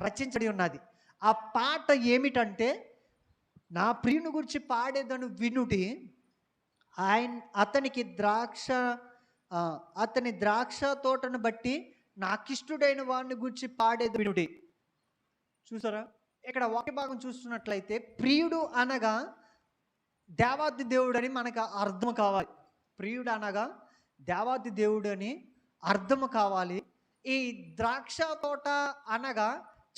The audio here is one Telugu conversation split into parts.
రచించబడి ఉన్నది. ఆ పాట ఏమిటంటే నా ప్రియుని గురించి పాడేదను వినుటి ఆయన అతనికి ద్రాక్ష అతని ద్రాక్ష తోటను బట్టి నాకిష్టుడైన వాడిని గురించి పాడేది వినుడి. చూసారా? ఇక్కడ వాక్య భాగం చూస్తున్నట్లయితే ప్రియుడు అనగా దేవాది దేవుడు అని మనకు అర్థం కావాలి. ప్రియుడు అనగా దేవాది దేవుడు అని అర్థం కావాలి. ఈ ద్రాక్ష తోట అనగా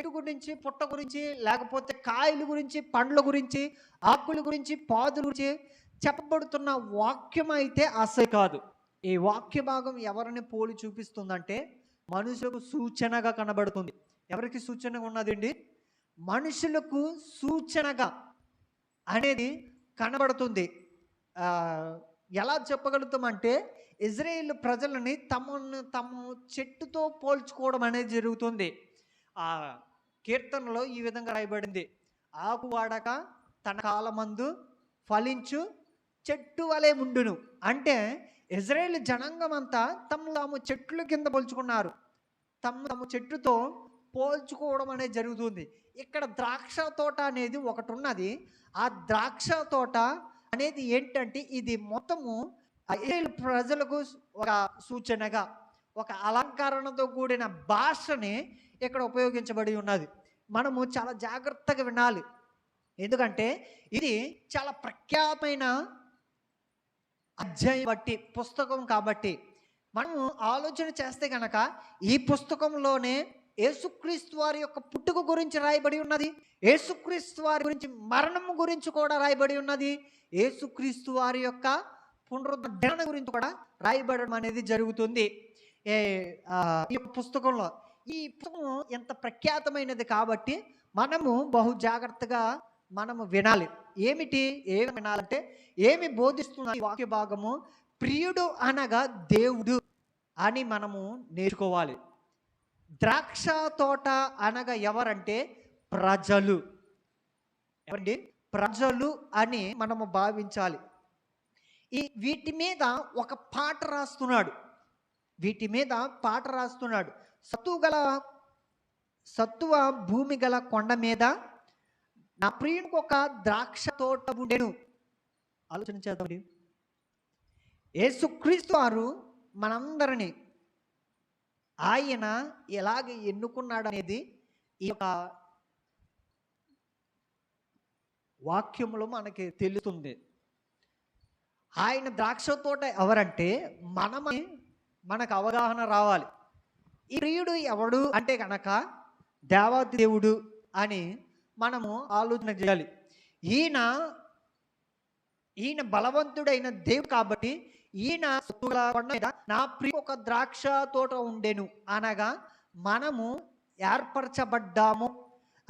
చెట్టు గురించి పుట్ట గురించి లేకపోతే కాయల గురించి పండ్ల గురించి ఆకుల గురించి పాదుల గురించి చెప్పబడుతున్న వాక్యం అయితే అసలు కాదు. ఈ వాక్య భాగం ఎవరిని పోలి చూపిస్తుందంటే మనుషులకు సూచనగా కనబడుతుంది. ఎవరికి సూచనగా ఉన్నదండి మనుషులకు సూచనగా అనేది కనబడుతుంది. ఎలా చెప్పగలుగుతామంటే ఇజ్రాయేల్ ప్రజలని తమను తమ చెట్టుతో పోల్చుకోవడం అనేది జరుగుతుంది. కీర్తనలో ఈ విధంగా రాయబడింది. ఆకు వాడక తన కాలమందు ఫలించు చెట్టు వలె ఉండును. అంటే ఇజ్రాయేల్ జనాంగం అంతా తమ తాము చెట్లు కింద పోల్చుకున్నారు. తమ తమ చెట్టుతో పోల్చుకోవడం అనేది జరుగుతుంది. ఇక్కడ ద్రాక్ష తోట అనేది ఒకటి ఉన్నది ఆ ద్రాక్ష తోట అనేది ఏంటంటే ఇది మొత్తము ఇజ్రాయేల్ ప్రజలకు ఒక సూచనగా ఒక అలంకరణతో కూడిన భాషని ఇక్కడ ఉపయోగించబడి ఉన్నది. మనము చాలా జాగ్రత్తగా వినాలి. ఎందుకంటే ఇది చాలా ప్రఖ్యాతమైన అధ్యాయం బట్టి పుస్తకం కాబట్టి. మనము ఆలోచన చేస్తే కనుక ఈ పుస్తకంలోనే యేసుక్రీస్తు వారి యొక్క పుట్టుక గురించి రాయబడి ఉన్నది. యేసుక్రీస్తు వారి గురించి మరణం గురించి కూడా రాయబడి ఉన్నది. యేసుక్రీస్తు వారి యొక్క పునరుద్ధరణ గురించి కూడా రాయబడడం అనేది జరుగుతుంది. ఏ ఈ యొక్క పుస్తకంలో ఈ పుస్తకం ఎంత ప్రఖ్యాతమైనది కాబట్టి మనము బహు జాగ్రత్తగా మనము వినాలి. ఏమిటి? ఏమి వినాలంటే ఏమి బోధిస్తున్న వాక్య భాగము ప్రియుడు అనగా దేవుడు అని మనము నేర్చుకోవాలి. ద్రాక్ష తోట అనగా ఎవరంటే ప్రజలు. ఎవరండి? ప్రజలు అని మనము భావించాలి. ఈ వీటి మీద ఒక పాట రాస్తున్నాడు. వీటి మీద పాట రాస్తున్నాడు. సత్తువ గల సత్తువ భూమి గల కొండ మీద నా ప్రియునికి ఒక ద్రాక్ష తోట ఉండేను. ఆలోచన చేద్దామండి యేసుక్రీస్తు వారు మనందరినీ ఆయన ఎలాగ ఎన్నుకున్నాడు అనేది ఈ యొక్క వాక్యంలో మనకి తెలుస్తుంది. ఆయన ద్రాక్ష తోట ఎవరంటే మనమే మనకు అవగాహన రావాలి. ఈ ప్రియుడు ఎవడు అంటే కనుక దేవాది దేవుడు అని మనము ఆలోచన చేయాలి. ఈయన ఈయన బలవంతుడైన దేవుడు కాబట్టి ఈయన నా ప్రియ ఒక ద్రాక్ష తోట ఉండెను అనగా మనము ఏర్పరచబడ్డాము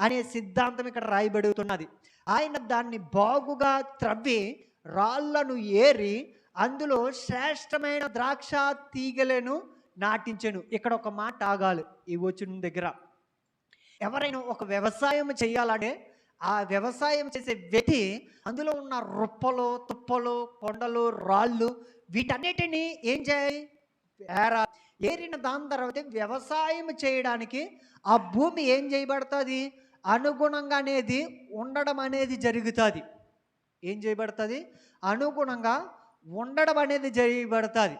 అనే సిద్ధాంతం ఇక్కడ రాయబడుతున్నది. ఆయన దాన్ని బాగుగా త్రవ్వి రాళ్ళను ఏరి అందులో శ్రేష్టమైన ద్రాక్ష తీగలను నాటించాను. ఇక్కడ ఒక మాట ఆగాలి ఈ వచ్చిన దగ్గర. ఎవరైనా ఒక వ్యవసాయం చేయాలంటే ఆ వ్యవసాయం చేసే వ్యక్తి అందులో ఉన్న రొప్పలు తుప్పలు కొండలు రాళ్ళు వీటన్నిటిని ఏం చేయాలి? ఏరా ఏరిన దాని తర్వాత వ్యవసాయం చేయడానికి ఆ భూమి ఏం చేయబడుతుంది? అనుగుణంగా అనేది ఉండడం అనేది జరుగుతుంది. ఏం చేయబడుతుంది? అనుగుణంగా ఉండడం అనేది చేయబడుతుంది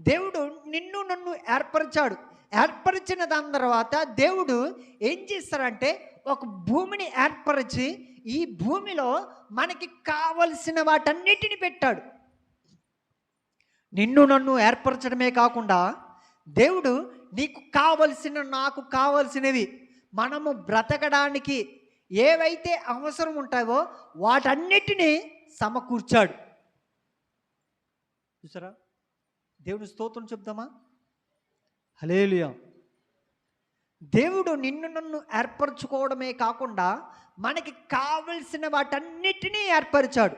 దేవుడు నిన్ను నన్ను ఏర్పరిచాడు. ఏర్పరిచిన దాని తర్వాత దేవుడు ఏం చేస్తారంటే ఒక భూమిని ఏర్పరిచి ఈ భూమిలో మనకి కావలసిన వాటన్నిటిని పెట్టాడు. నిన్ను నన్ను ఏర్పరచడమే కాకుండా దేవుడు నీకు కావలసిన నాకు కావలసినవి మనము బ్రతకడానికి ఏవైతే అవసరం ఉంటాయో వాటన్నిటినీ సమకూర్చాడు. చూసారా? దేవుని స్తోత్రం చెప్దామా? హలేలుయా దేవుడు నిన్ను నన్ను ఏర్పరచుకోవడమే కాకుండా మనకి కావలసిన వాటన్నిటినీ ఏర్పరిచాడు.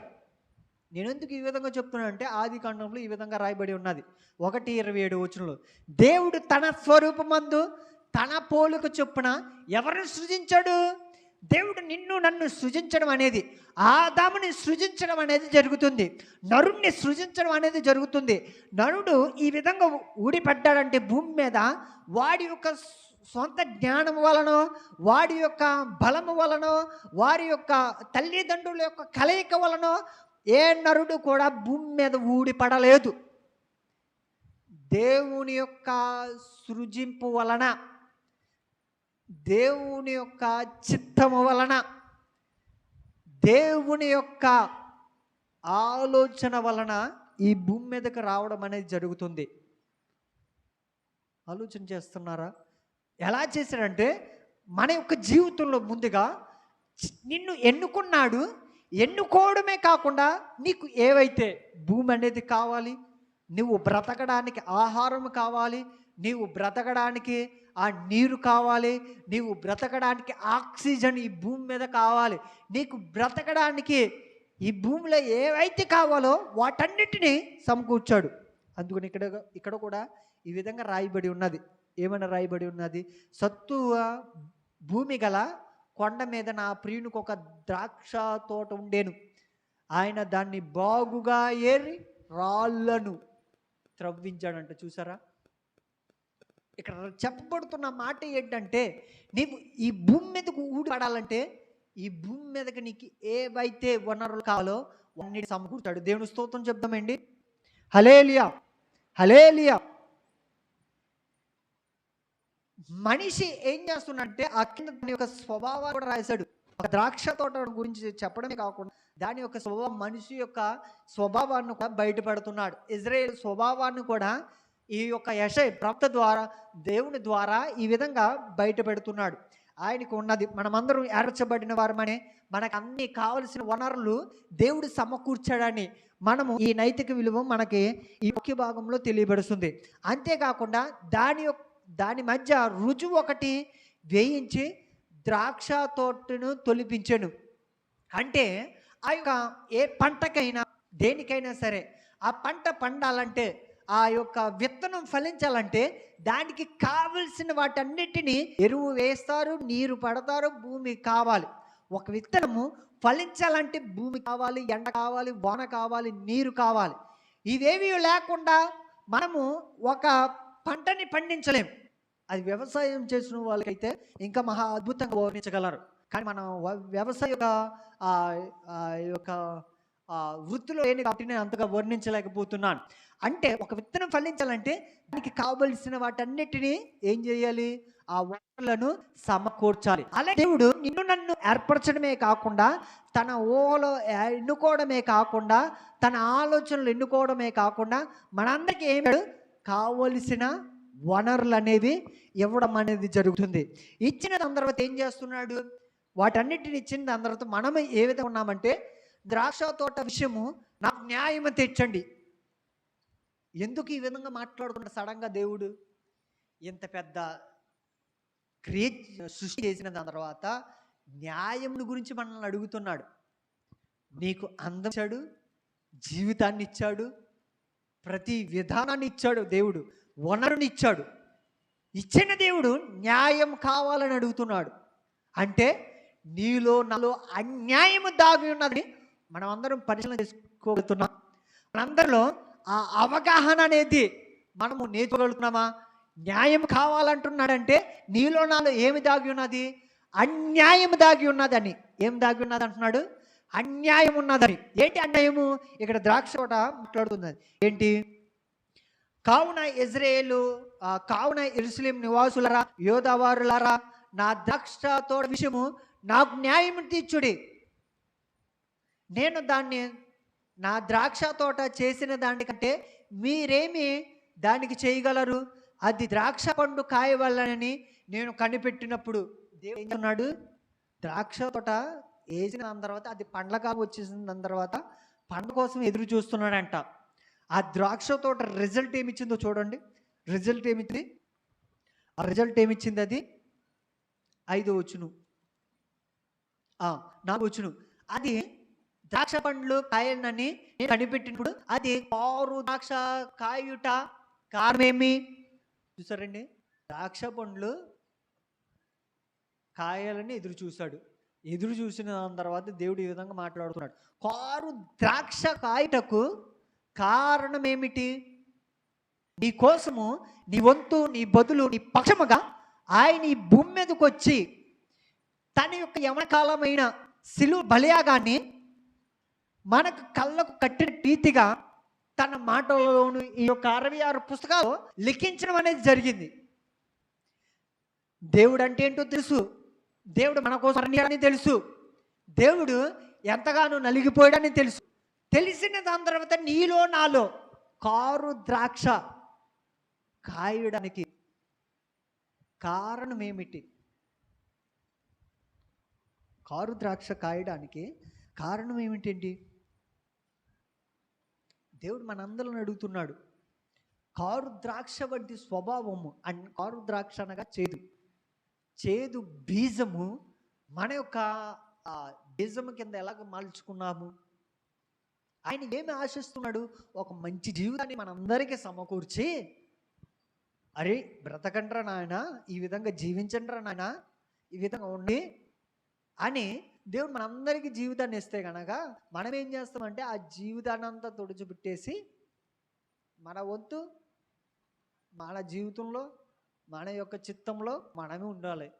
నేను ఎందుకు ఈ విధంగా చెప్తున్నానంటే ఆది కాండంలో ఈ విధంగా రాయబడి ఉన్నది. ఒకటి ఇరవై ఏడు వచనంలో దేవుడు తన స్వరూపమందు తన పోలుకు చొప్పున ఎవరిని సృజించాడు? దేవుడు నిన్ను నన్ను సృజించడం అనేది ఆదాముని సృజించడం అనేది జరుగుతుంది. నరుణ్ణి సృజించడం అనేది జరుగుతుంది. నరుడు ఈ విధంగా ఊడిపడ్డాడంటే భూమి మీద వాడి యొక్క సొంత జ్ఞానం వలన వాడి యొక్క బలము వలన వారి యొక్క తల్లిదండ్రుల యొక్క కలయిక వలన ఏ నరుడు కూడా భూమి మీద ఊడిపడలేదు. దేవుని యొక్క సృజింపు వలన దేవుని యొక్క చిత్తము వలన దేవుని యొక్క ఆలోచన వలన ఈ భూమి మీదకి రావడం అనేది జరుగుతుంది. ఆలోచన చేస్తున్నారా? ఎలా చేశాడంటే మన యొక్క జీవితంలో ముందుగా నిన్ను ఎన్నుకున్నాడు ఎన్నుకోవడమే కాకుండా నీకు ఏవైతే భూమి అనేది కావాలి నువ్వు బ్రతకడానికి ఆహారం కావాలి నీవు బ్రతకడానికి ఆ నీరు కావాలి నీవు బ్రతకడానికి ఆక్సిజన్ ఈ భూమి మీద కావాలి. నీకు బ్రతకడానికి ఈ భూమిలో ఏవైతే కావాలో వాటన్నిటినీ సమకూర్చాడు. అందుకని ఇక్కడ ఇక్కడ కూడా ఈ విధంగా రాయబడి ఉన్నది. ఏమైనా రాయబడి ఉన్నది? సత్తువ భూమి గల కొండ మీద నా ప్రియునికి ఒక ద్రాక్ష తోట ఉండేను. ఆయన దాన్ని బాగుగా ఏరి రాళ్ళను త్రవ్వించాడంట. చూసారా? ఇక్కడ చెప్పబడుతున్న మాట ఏంటంటే నీవు ఈ భూమి మీదకు ఊడిపడాలంటే ఈ భూమి మీదకి నీకు ఏవైతే వనరులు కావాలో అన్నిటి సమకూర్చాడు. దేవుని స్తోత్రం చెప్దామండి. హలేలియా హలేలియా మనిషి ఏం చేస్తున్నంటే ఆ కింద దాని యొక్క స్వభావాన్ని కూడా రాశాడు. ఒక ద్రాక్ష తోట గురించి చెప్పడమే కాకుండా దాని యొక్క స్వభావం మనిషి యొక్క స్వభావాన్ని కూడా బయటపడుతున్నాడు. ఇజ్రాయేల్ స్వభావాన్ని కూడా ఈ యొక్క యశ ప్రవక్త ద్వారా దేవుని ద్వారా ఈ విధంగా బయట పెడుతున్నాడు ఆయనకు ఉన్నది మనమందరం ఏర్చబడిన వారమనే మనకు అన్ని కావలసిన వనరులు దేవుడు సమకూర్చాడని మనము ఈ నైతిక విలువ మనకి ఈ ముఖ్య భాగంలో తెలియబడుతుంది. అంతేకాకుండా దాని యొక్క దాని మధ్య రుజువు ఒకటి వేయించి ద్రాక్ష తోటను తొలిపించాను. అంటే ఆ యొక్క ఏ పంటకైనా దేనికైనా సరే ఆ పంట పండాలంటే ఆ యొక్క విత్తనం ఫలించాలంటే దానికి కావలసిన వాటన్నిటిని ఎరువు వేస్తారు నీరు పడతారు భూమి కావాలి. ఒక విత్తనము ఫలించాలంటే భూమి కావాలి ఎండ కావాలి వాన కావాలి నీరు కావాలి. ఇవేవి లేకుండా మనము ఒక పంటని పండించలేం. అది వ్యవసాయం చేసిన వాళ్ళకైతే ఇంకా మహా అద్భుతంగా వర్ణించగలరు. కానీ మనం వ్యవసాయ యొక్క వృత్తిలో లేని కాబట్టి నేను అంతగా వర్ణించలేకపోతున్నాను. అంటే ఒక విత్తనం ఫలించాలంటే దానికి కావలసిన వాటన్నిటినీ ఏం చేయాలి? ఆ వనరులను సమకూర్చాలి. అలా దేవుడు నిన్ను నన్ను ఏర్పరచడమే కాకుండా తన ఓలో ఎన్నుకోవడమే కాకుండా తన ఆలోచనలు ఎన్నుకోవడమే కాకుండా మనందరికీ ఏమి కావలసిన వనరులు అనేవి ఇవ్వడం అనేది జరుగుతుంది. ఇచ్చిన దాని తర్వాత ఏం చేస్తున్నాడు? వాటన్నిటిని ఇచ్చిన దాని తర్వాత మనం ఏ విధంగా ఉన్నామంటే ద్రాక్ష తోట విషయము నాకు న్యాయం తెచ్చండి. ఎందుకు ఈ విధంగా మాట్లాడుతున్నాడు సడన్గా దేవుడు ఇంత పెద్ద క్రియేట్ సృష్టి చేసిన దాని తర్వాత న్యాయమును గురించి మనల్ని అడుగుతున్నాడు. నీకు అందం జీవితాన్ని ఇచ్చాడు ప్రతి విధానాన్ని ఇచ్చాడు దేవుడు వనరుని ఇచ్చాడు. ఇచ్చిన దేవుడు న్యాయం కావాలని అడుగుతున్నాడు. అంటే నీలో నాలో అన్యాయము దాగి ఉన్నది మనం అందరం పరిశీలన చేసుకోగలుగుతున్నాం మనందరిలో ఆ అవగాహన అనేది మనము నేర్చుకోగలుగుతున్నామా? న్యాయం కావాలంటున్నాడంటే నీలో నాలో ఏమి దాగి ఉన్నది? అన్యాయం దాగి ఉన్నదని. ఏం దాగి ఉన్నది అంటున్నాడు? అన్యాయం ఉన్నదని. ఏంటి అన్యాయము? ఇక్కడ ద్రాక్ష తోట మాట్లాడుతున్నది. ఏంటి? కావున ఇజ్రాయేలు కావున ఇరుసలేం నివాసులరా యోధవారులారా నా ద్రాక్ష తోట విషయము నాకు న్యాయం తీర్చుడి. నేను దాన్ని నా ద్రాక్ష తోట చేసిన దానికంటే మీరేమి దానికి చేయగలరు? అది ద్రాక్ష పండు కాయవలనని నేను కనిపెట్టినప్పుడు దేవుడు ఏం ద్రాక్ష తోట వేసిన దాని తర్వాత అది పండ్లగా వచ్చేసిన దాని తర్వాత పండ్ల కోసం ఎదురు చూస్తున్నాడంట. ఆ ద్రాక్ష తోట రిజల్ట్ ఏమిచ్చిందో చూడండి. రిజల్ట్ ఏమిచ్చింది? ఆ రిజల్ట్ ఏమిచ్చింది అది? ఐదు వచ్చును ఆ, నాలుగు వచ్చును అది ద్రాక్ష పండ్లు కాయలని నేను కనిపెట్టినప్పుడు అది కారు ద్రాక్ష కాయుట కారణమేమి చూసారండి? ద్రాక్ష పండ్లు కాయాలని ఎదురు చూశాడు. ఎదురు చూసిన దాని తర్వాత దేవుడు ఈ విధంగా మాట్లాడుతున్నాడు. కారు ద్రాక్ష కాయటకు కారణం ఏమిటి నీ కోసము నీ వంతు నీ బదులు నీ పక్షముగా ఆయన ఈ భూమి మీదకి వచ్చి తన యొక్క యమకాలమైన సిలువ బలియాగాన్ని మనకు కళ్ళకు కట్టిన రీతిగా తన మాటలోను ఈ యొక్క అరవై ఆరు పుస్తకాలు లిఖించడం అనేది జరిగింది. దేవుడు అంటే ఏంటో తెలుసు. దేవుడు మన కోసం అని తెలుసు. దేవుడు ఎంతగానో నలిగిపోయాడని తెలుసు. తెలిసిన దాని తర్వాత నీలో నాలో కారు ద్రాక్ష కాయడానికి కారణం ఏమిటి? కారు ద్రాక్ష కాయడానికి కారణం ఏమిటండి? దేవుడు మనందరిని అడుగుతున్నాడు. కారు ద్రాక్ష వంటి స్వభావము అండ్ కారు ద్రాక్ష అనగా చేదు. చేదు బీజము మన యొక్క బీజము కింద ఎలాగ మలుచుకున్నాము? ఆయన ఏమి ఆశిస్తున్నాడు? ఒక మంచి జీవితాన్ని మనందరికీ సమకూర్చి అరే బ్రతకండ్రా నాయన ఈ విధంగా జీవించండ్రా నాయన ఈ విధంగా ఉండి అని దేవుడు మనందరికీ జీవితాన్ని ఇస్తే కనుక మనం ఏం చేస్తామంటే ఆ జీవితాన్ని అంతా తుడిచిపెట్టేసి మన వంతు మన జీవితంలో మన యొక్క చిత్తంలో మనమే ఉండాలి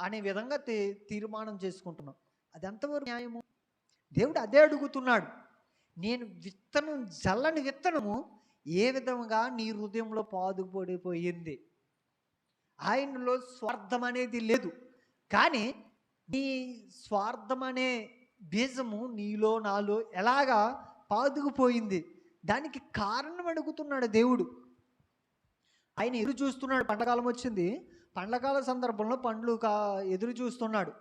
అనే విధంగా తీ తీర్మానం చేసుకుంటున్నాం. అది ఎంతవరకు న్యాయము? దేవుడు అదే అడుగుతున్నాడు. నేను విత్తనం జల్లని విత్తనము ఏ విధంగా నీ హృదయంలో పాదుపడిపోయింది? ఆయనలో స్వార్థం అనేది లేదు. కానీ నీ స్వార్థం అనే బీజము నీలో నాలో ఎలాగా పాదుకుపోయింది దానికి కారణం అడుగుతున్నాడు దేవుడు. ఆయన ఎదురు చూస్తున్నాడు. పండకాలం వచ్చింది. పండకాల సందర్భంలో పండ్లు కా ఎదురు చూస్తున్నాడు.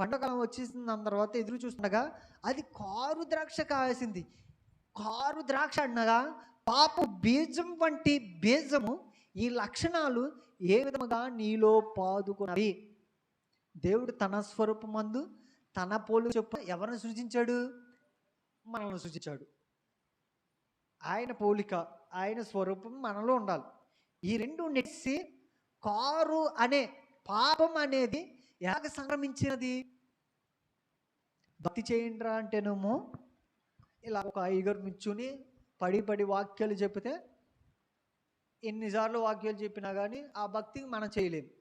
పండకాలం వచ్చేసిన దాని తర్వాత ఎదురు చూస్తుండగా అది కారు ద్రాక్ష కాసింది. కారు ద్రాక్ష అనగా పాప బీజం వంటి బీజము ఈ లక్షణాలు ఏ విధముగా నీలో పాదుకున్నవి? దేవుడు తన స్వరూపమందు తన పోలు చెప్పు ఎవరిని సృజించాడు? మనల్ని సృజించాడు. ఆయన పోలిక ఆయన స్వరూపం మనలో ఉండాలి. ఈ రెండు నెట్సి కారు అనే పాపం అనేది ఎలాగ సంక్రమించినది? భక్తి చేయండిరా అంటేనేమో ఇలా ఒక ఐగర్ నిల్చుని పడి పడి వాక్యాలు చెప్తే ఎన్నిసార్లు వాక్యాలు చెప్పినా కానీ ఆ భక్తికి మనం చేయలేము.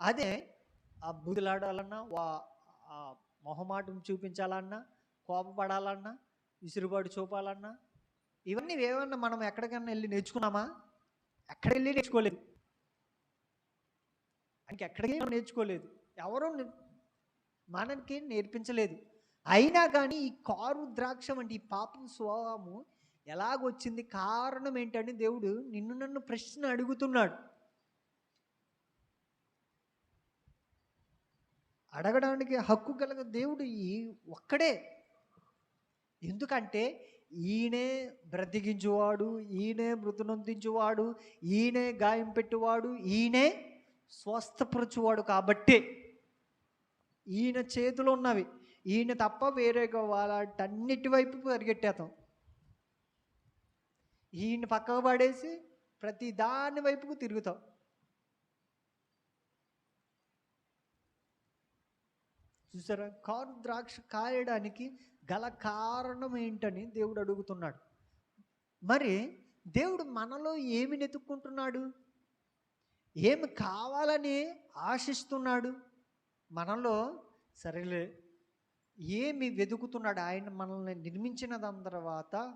అదే ఆ బుదిలాడాలన్నా వా ఆ మొహమాటం చూపించాలన్నా కోపపడాలన్నా విసురుబాటు చూపాలన్నా ఇవన్నీ ఏమన్నా మనం ఎక్కడికన్నా వెళ్ళి నేర్చుకున్నామా? ఎక్కడ వెళ్ళి నేర్చుకోలేదు ఇంకెక్కడికి మనం నేర్చుకోలేదు. ఎవరూ మనకి నేర్పించలేదు. అయినా కానీ ఈ కారు ద్రాక్ష వంటి ఈ పాపం స్వభావము ఎలాగొచ్చింది కారణం ఏంటని దేవుడు నిన్ను నన్ను ప్రశ్న అడుగుతున్నాడు. అడగడానికి హక్కు కలగ దేవుడు ఈ ఒక్కడే. ఎందుకంటే ఈయనే బ్రతికించువాడు ఈయనే మృతునొందించువాడు ఈయనే గాయం పెట్టువాడు ఈయనే స్వస్థపరచువాడు కాబట్టే. ఈయన చేతిలో ఉన్నవి. ఈయన తప్ప వేరే వాళ్ళటన్నిటి వైపు పరిగెట్టేతాం ఈయన పక్కకు పడేసి ప్రతి దాని వైపుకు తిరుగుతాం. చూసారా? కారు ద్రాక్ష కాయడానికి గల కారణం ఏంటని దేవుడు అడుగుతున్నాడు. మరి దేవుడు మనలో ఏమి వెతుక్కుంటున్నాడు? ఏమి కావాలని ఆశిస్తున్నాడు? మనలో సరేలే ఏమి వెతుకుతున్నాడు? ఆయన మనల్ని నిర్మించిన దాని తర్వాత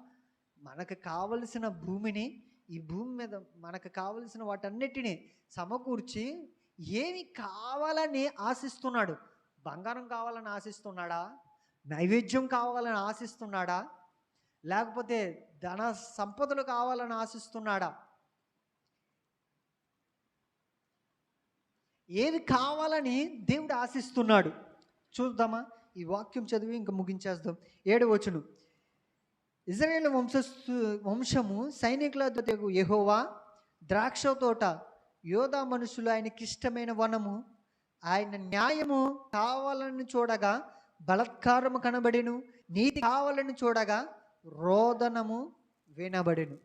మనకు కావలసిన భూమిని ఈ భూమి మీద మనకు కావలసిన వాటన్నిటిని సమకూర్చి ఏమి కావాలని ఆశిస్తున్నాడు? బంగారం కావాలని ఆశిస్తున్నాడా? నైవేద్యం కావాలని ఆశిస్తున్నాడా? లేకపోతే ధన సంపదలు కావాలని ఆశిస్తున్నాడా? ఏది కావాలని దేవుడు ఆశిస్తున్నాడు? చూద్దామా. ఈ వాక్యం చదివి ఇంకా ముగించేద్దాం. ఏడు వచ్చును ఇజ్రాయేల్ వంశస్థు వంశము సైనికుల దొరకు యెహోవా ద్రాక్ష తోట యోధా మనుషులు ఆయనకిష్టమైన వనము ఆయన న్యాయము కావాలని చూడగా బలత్కారము కనబడెను నీతి కావాలని చూడగా రోదనము వినబడెను.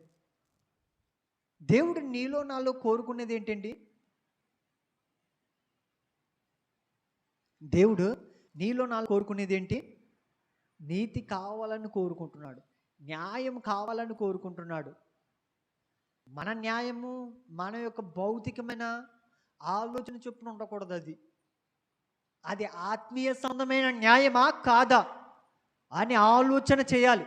దేవుడు నీలో నాలో కోరుకునేది ఏంటండి? దేవుడు నీలో నాలో కోరుకునేది ఏంటి? నీతి కావాలని కోరుకుంటున్నాడు న్యాయం కావాలని కోరుకుంటున్నాడు. మన న్యాయము మన యొక్క భౌతికమైన ఆలోచన చొప్పున ఉండకూడదు అది. అది ఆత్మీయ సంబంధమైన న్యాయమా? కాదా? అని ఆలోచన చేయాలి.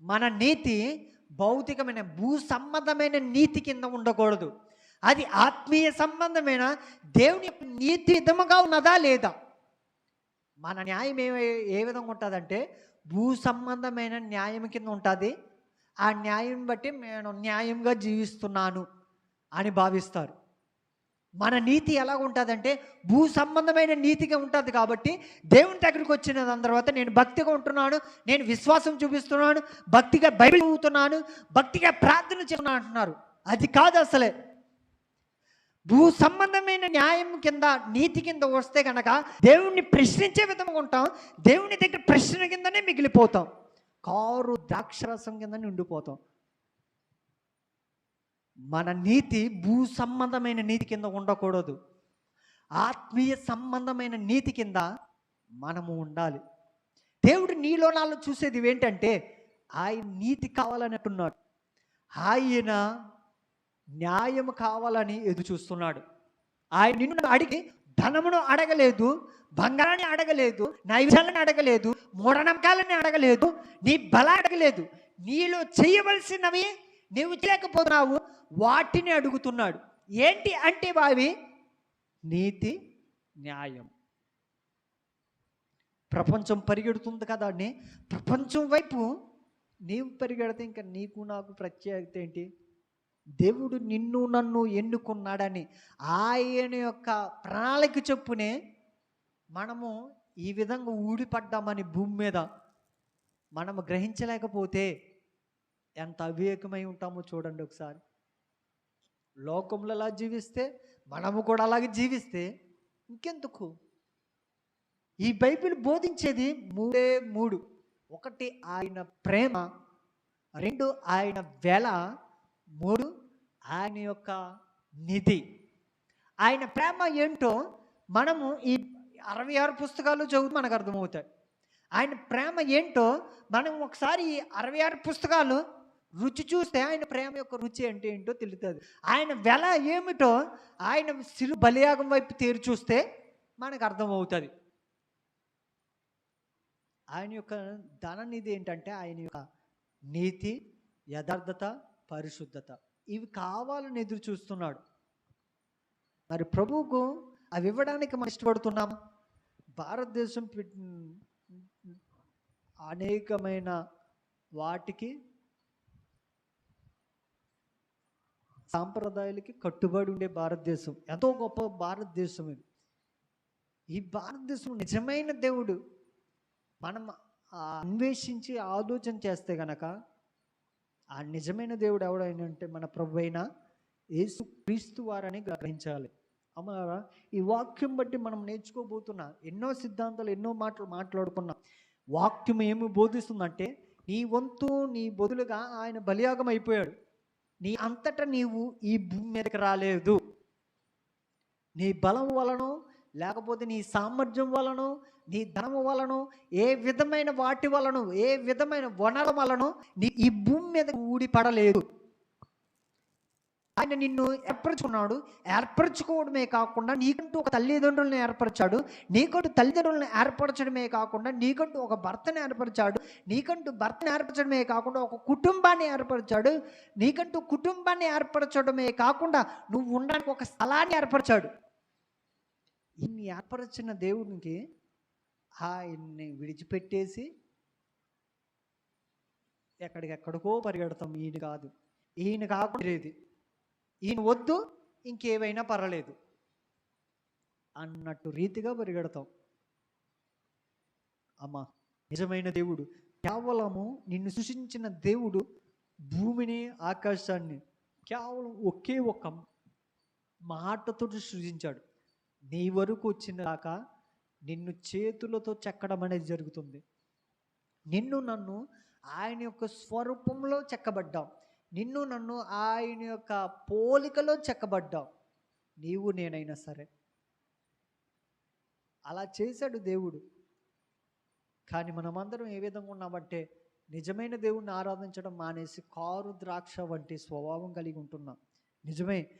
మన నీతి భౌతికమైన భూ సంబంధమైన నీతి కింద ఉండకూడదు. అది ఆత్మీయ సంబంధమైన దేవుని యొక్క నీతి విధముగా ఉన్నదా లేదా? మన న్యాయం ఏ ఏ విధంగా ఉంటుందంటే భూ సంబంధమైన న్యాయం కింద ఉంటుంది. ఆ న్యాయం బట్టి నేను న్యాయంగా జీవిస్తున్నాను అని భావిస్తారు. మన నీతి ఎలా ఉంటుందంటే భూ సంబంధమైన నీతిగా ఉంటుంది కాబట్టి దేవుని దగ్గరికి వచ్చిన దాని తర్వాత నేను భక్తిగా ఉంటున్నాను నేను విశ్వాసం చూపిస్తున్నాను భక్తిగా బైబిల్ చదువుతున్నాను భక్తిగా ప్రార్థన చేస్తున్నాను అంటున్నారు. అది కాదు అసలే. భూ సంబంధమైన న్యాయం కింద నీతి కింద వస్తే కనుక దేవుణ్ణి ప్రశ్నించే విధంగా ఉంటాం దేవుని దగ్గర ప్రశ్న కిందనే మిగిలిపోతాం. కారు ద్రాక్షరసం కింద ఉండిపోతాం. మన నీతి భూ సంబంధమైన నీతి కింద ఉండకూడదు. ఆత్మీయ సంబంధమైన నీతి కింద మనము ఉండాలి. దేవుడు నీలో నాలో చూసేది ఏంటంటే ఆయన నీతి కావాలన్నట్టున్నాడు. ఆయన న్యాయం కావాలని ఎదురు చూస్తున్నాడు. ఆయన నిన్ను అడిగి ధనమును అడగలేదు బంగారాన్ని అడగలేదు నైవేద్యాలను అడగలేదు మూఢనమ్మకాలని అడగలేదు నీ బల అడగలేదు. నీలో చేయవలసినవి నీవు చేయకపోతున్నావు వాటిని అడుగుతున్నాడు. ఏంటి అంటే బావి? నీతి న్యాయం. ప్రపంచం పరిగెడుతుంది కదా అని ప్రపంచం వైపు నీవు పరిగెడితే ఇంకా నీకు నాకు ప్రత్యేకత ఏంటి? దేవుడు నిన్ను నన్ను ఎన్నుకున్నాడని ఆయన యొక్క ప్రణాళిక చెప్పునే మనము ఈ విధంగా ఊడిపడ్డామని భూమి మీద. మనము గ్రహించలేకపోతే ఎంత అవివేకమై ఉంటామో చూడండి ఒకసారి. లోకంలో అలా జీవిస్తే మనము కూడా అలాగే జీవిస్తే ఇంకెందుకు? ఈ బైబిల్ బోధించేది మూడే మూడు. ఒకటి ఆయన ప్రేమ రెండు ఆయన వెల మూడు ఆయన యొక్క నిధి. ఆయన ప్రేమ ఏంటో మనము ఈ అరవై ఆరు పుస్తకాలు చదువుతూ మనకు అర్థమవుతాయి. ఆయన ప్రేమ ఏంటో మనం ఒకసారి అరవై ఆరు పుస్తకాలు రుచి చూస్తే ఆయన ప్రేమ యొక్క రుచి అంటే ఏంటో తెలుస్తుంది. ఆయన వెల ఏమిటో ఆయన సిలు బలియాగం వైపు తేరు చూస్తే మనకు అర్థమవుతుంది. ఆయన యొక్క ధననిధి ఏంటంటే ఆయన యొక్క నీతి యథార్థత పరిశుద్ధత. ఇవి కావాలని ఎదురు చూస్తున్నాడు. మరి ప్రభువుకు అవి ఇవ్వడానికి మనం ఇష్టపడుతున్నాం? భారతదేశం అనేకమైన వాటికి సాంప్రదాయాలకి కట్టుబడి ఉండే భారతదేశం. ఎంతో గొప్ప భారతదేశం ఇది. ఈ భారతదేశం నిజమైన దేవుడు మనం అన్వేషించి ఆలోచన చేస్తే గనక ఆ నిజమైన దేవుడు ఎవడైనా అంటే మన ప్రభు అయినా యేసు క్రీస్తు వారని గ్రహించాలి. అమ్మారా ఈ వాక్యం బట్టి మనం నేర్చుకోబోతున్నా ఎన్నో సిద్ధాంతాలు ఎన్నో మాటలు మాట్లాడుకున్నాం వాక్యం ఏమి బోధిస్తుందంటే నీ వంతు నీ బదులుగా ఆయన బలియాగం అయిపోయాడు. నీ అంతటా నీవు ఈ భూమి మీదకి రాలేదు. నీ బలం వలన లేకపోతే నీ సామర్థ్యం వలన నీ ధనము వలన ఏ విధమైన వాటి వలన ఏ విధమైన వనరు వలనో నీ ఈ భూమి మీద ఊడిపడలేదు. ఆయన నిన్ను ఏర్పరచుకున్నాడు. ఏర్పరచుకోవడమే కాకుండా నీకంటూ ఒక తల్లిదండ్రులను ఏర్పరిచాడు. నీకంటూ తల్లిదండ్రులను ఏర్పరచడమే కాకుండా నీకంటూ ఒక భర్తను ఏర్పరిచాడు. నీకంటూ భర్తను ఏర్పరచడమే కాకుండా ఒక కుటుంబాన్ని ఏర్పరిచాడు. నీకంటూ కుటుంబాన్ని ఏర్పరచడమే కాకుండా నువ్వు ఉండడానికి ఒక స్థలాన్ని ఏర్పరిచాడు. ఇన్ని ఏర్పరిచిన దేవునికి ఆయన్ని విడిచిపెట్టేసి ఎక్కడికెక్కడికో పరిగెడతాం. ఈయన కాదు. ఈయన కాకుండా ఈయన వద్దు ఇంకేవైనా పర్వాలేదు. అన్నట్టు రీతిగా పరిగెడతాం. అమ్మా నిజమైన దేవుడు. కేవలము నిన్ను సృష్టించిన దేవుడు భూమిని ఆకాశాన్ని కేవలం ఒకే ఒక మాటతో సృజించాడు. నీ వరకు వచ్చిన దాకా నిన్ను చేతులతో చెక్కడం అనేది జరుగుతుంది. నిన్ను నన్ను ఆయన యొక్క స్వరూపంలో చెక్కబడ్డాం. నిన్ను నన్ను ఆయన యొక్క పోలికలో చెక్కబడ్డావు. నీవు నేనైనా సరే. అలా చేశాడు దేవుడు. కానీ మనమందరం ఏ విధంగా ఉన్నామంటే నిజమైన దేవుణ్ణి ఆరాధించడం మానేసి కారు ద్రాక్ష వంటి స్వభావం కలిగి ఉంటున్నాం. నిజమే